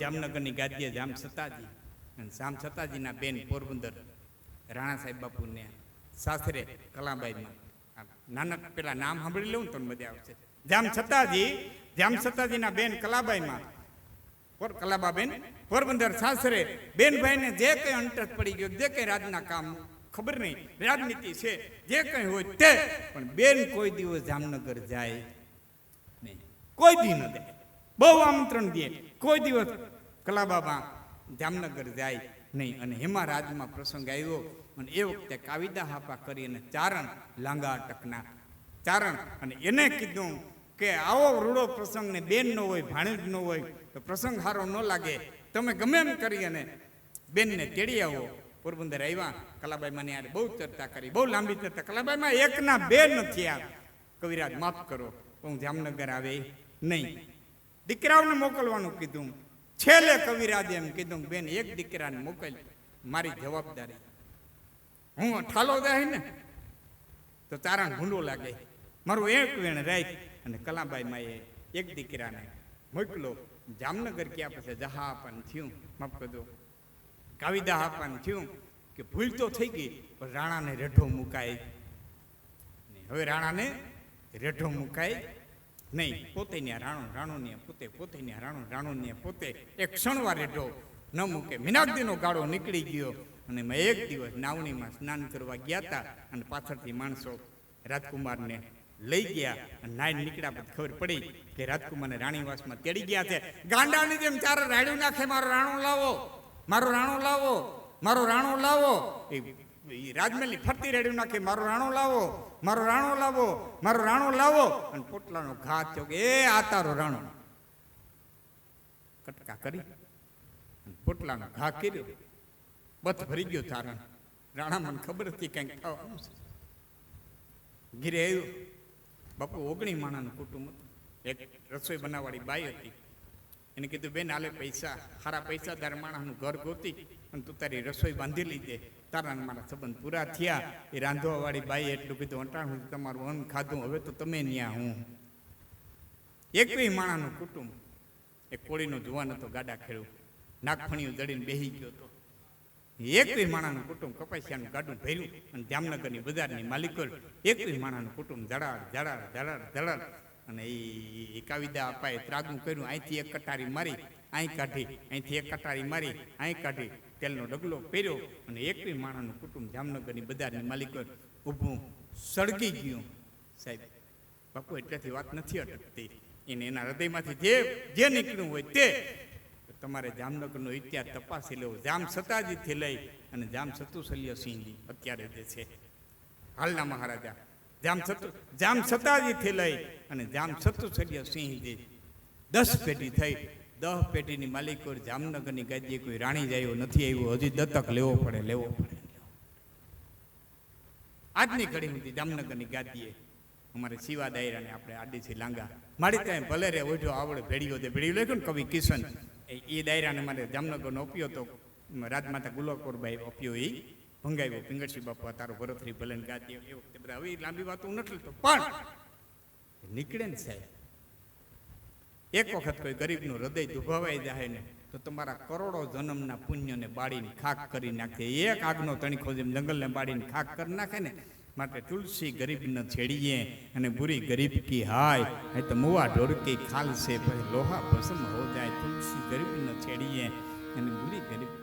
જામનગરની ગાદીએ જામ સતાજી અને જામ સતાજીના બેન પોરબંદર રાણા સાહેબ બાપુને સાસરે કલાબાઈમાં નાનક પેલા નામ સાંભળી લઉં તો મજા આવશે. જામ છતાજી જામ છતાજીના બેન કલાબાઈમાં. પોર કલાબાબેન પોરબંદર સાસરે બેનભાઈને જે કંઈ અંટસ પડી ગયો, જે કંઈ રાજના કામ, ખબર નહીં, રાજનીતિ છે, જે કંઈ હોય તે. પણ બેન કોઈ દિવસ જામનગર જાય નહીં. કોઈ દી ન જાય. બહુ આમંત્રણ દે. કોઈ દિવસ કલાબાબા જામનગર જાય નહીં. અને હેમા રાજમાં પ્રસંગ આવ્યો અને એ વખતે કાવિદા હાપા કરી અને ચારણ લાંગા અટકના ચારણ. અને એને કીધું કે આવો રૂડો પ્રસંગ ને બેન નો હોય, ભાણેજ નો હોય, તો પ્રસંગ સારો ન લાગે. તમે ગમે એમ કરી અને બેનને તેડી આવો. પોરબંદર આવ્યા. કલાબાઈ મને યાર બહુ ચર્ચા કરી, બહુ લાંબી ચર્ચા. કલાબાઈમાં એકના બે નથી આ કવિરાજ, માફ કરો. હું જામનગર આવે નહીં. દીકરાઓને મોકલવાનું કીધું. છેલ્લે કવિરાજે એમ કીધું, બેન, એક દીકરાને મોકલ, મારી જવાબદારી. હું ઠાલો જાય ને, તો તારણ ભૂંડો લાગે. મારું એક વેણ રાખ અને કલાબાઈ માએ એક દીકરાને મોકલો. જામનગર ક્યાં પછી જહા આપવાનું થયું. માફ કરજો. કાવિદા આપવાનું થયું કે ભૂલ તો થઈ ગઈ, પણ રાણાને રેઢો મુકાય. હવે રાણાને રેઢો મુકાય. નહીં, પોતે ને રાણો રાણો ને પોતે પોતે ને રાણો રાણો ને પોતે એક ક્ષણવાર રેઠો ન મૂકે. મિનાગદીનો ગાળો નીકળી ગયો અને મેં એક દિવસ નાવણીમાં સ્નાન કરવા ગયા હતા અને પાછળથી માણસો રાજકુમારને લઈ ગયા અને નાઈ નીકળ્યા પછી ખબર પડી કે રાજકુમારને રાણીવાસમાં તેડી ગયા છે. ગાંડાની જેમ ચાર રાડ્યું નાખે, મારો રાણો લાવો, મારો રાણો લાવો, મારો રાણો લાવો. એ ઈ રાજમહેલની ફરતી રેડ્યું નાખે, મારો રાણો લાવો, મારો રાણો લાવો, મારો રાણો લાવો. અને પોટલાનો ઘા થયો કે, એ આ તારો રાણો. કટકા કરી પોટલાનો ઘા કર્યો. બથ ભરી ગયો તારણ રાણા, મને ખબર હતી કંઈક થવાનું છે. ઘીરે આવ્યો. બાપુ ઓગણી માણાનું કુટુંબ હતું. એક રસોઈ બનાવવાળી બાઈ હતી. એને કીધું, બેન, આલે પૈસા. સારા તારે માણસનું ઘર ગોતી અને તું તારી રસોઈ બાંધી લીધે તારા મારા સંબંધ પૂરા થયા. એ રાંધવાવાળી બાઈ એટલું કીધું, અટાણું તમારું અન્ન ખાધું, હવે તો તમે ન્યા હું. એકવી માણાનું કુટુંબ. એ કોળીનો જુવાન હતો, ગાડા ખેડું નાગફણીઓ જડીને બેહી ગયો હતો. એકવી માણાનું કુટુંબ કપાસિયાનું ગાડું ભર્યું અને જામનગરની બજારની માલિકો એકવી માણાનું કુટુંબ ધડાડ ધડાડ ધડાડ જડાડ અને એ કાવિદા અપાય ત્રાગું કર્યું, અહીંથી એક કટારી મારી, અહીં કાઢી, અહીંથી એક કટારી મારી, અહીં કાઢી, તેલનો ડગલો પહેર્યો અને એકવી માણાનું કુટુંબ જામનગરની બજારની માલિકો ઊભું સળગી ગયું. સાહેબ, બાપુ, એટલેથી વાત નથી અટકતી. એને એના હૃદયમાંથી જે જે નીકળ્યું હોય તે. તમારે જામનગરનો ઇતિહાસ તપાસી લેવો. જામ સતાજીથી લઈ અને જામ સતુશલ્ય સિંહજી અત્યારે જે છે. હાલના મહારાજા, જામ સતુ, જામ સતાજીથી લઈ અને જામ સતુસલ્ય સિંહજી. દસ પેટી થઈ. દસ પેટીની માલિકો જામનગરની ગાદીએ કોઈ રાણી જાયો નથી આવ્યો. હજી દત્તક લેવો પડે લેવો પડે. આજની ઘડી સુધી જામનગરની ગાદીએ અમારે શિવા દાયરાને આપણે આડીથી લાંગા. મારી ત્યાં ભલે રે ઓઢો આવડે ભેડ્યો તે ભેડ્યું લખ્યું ને કવિ કિશન. એ દાયરાને મારે જામનગરનો ઓપ્યો તો રાજમાતા ગુલાબકોરબાઈ ઓપ્યો એ ભંગાવ્યો. પિંગળસિંહ બાપુ તારો ભરતરી ભલે ને ગાદી એ વખતે બધા હવે લાંબી વાતો નથી લેતો પણ નીકળે ને સાહેબ. એક વખત કોઈ ગરીબનું હૃદય દુભાવાઈ જાય ને, તો તમારા કરોડો જન્મના પુણ્યને બાળીને ખાક કરી નાખે. એક આગનો તણીખો જેમ જંગલને બાળીને ખાક કરી નાખે ને, માટે તુલસી ગરીબ ન છેડીએ અને બુરી ગરીબ કી હાય. એ તો મુવા ઢોરકી ખાલશે પછી લોહા ભસમ હો જાય. તુલસી ગરીબ ન છેડીએ અને બુરી ગરીબ